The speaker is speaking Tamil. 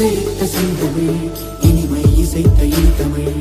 சேர்த்த சிந்தமே இனிமை இசைத்த இனித்தமிழ்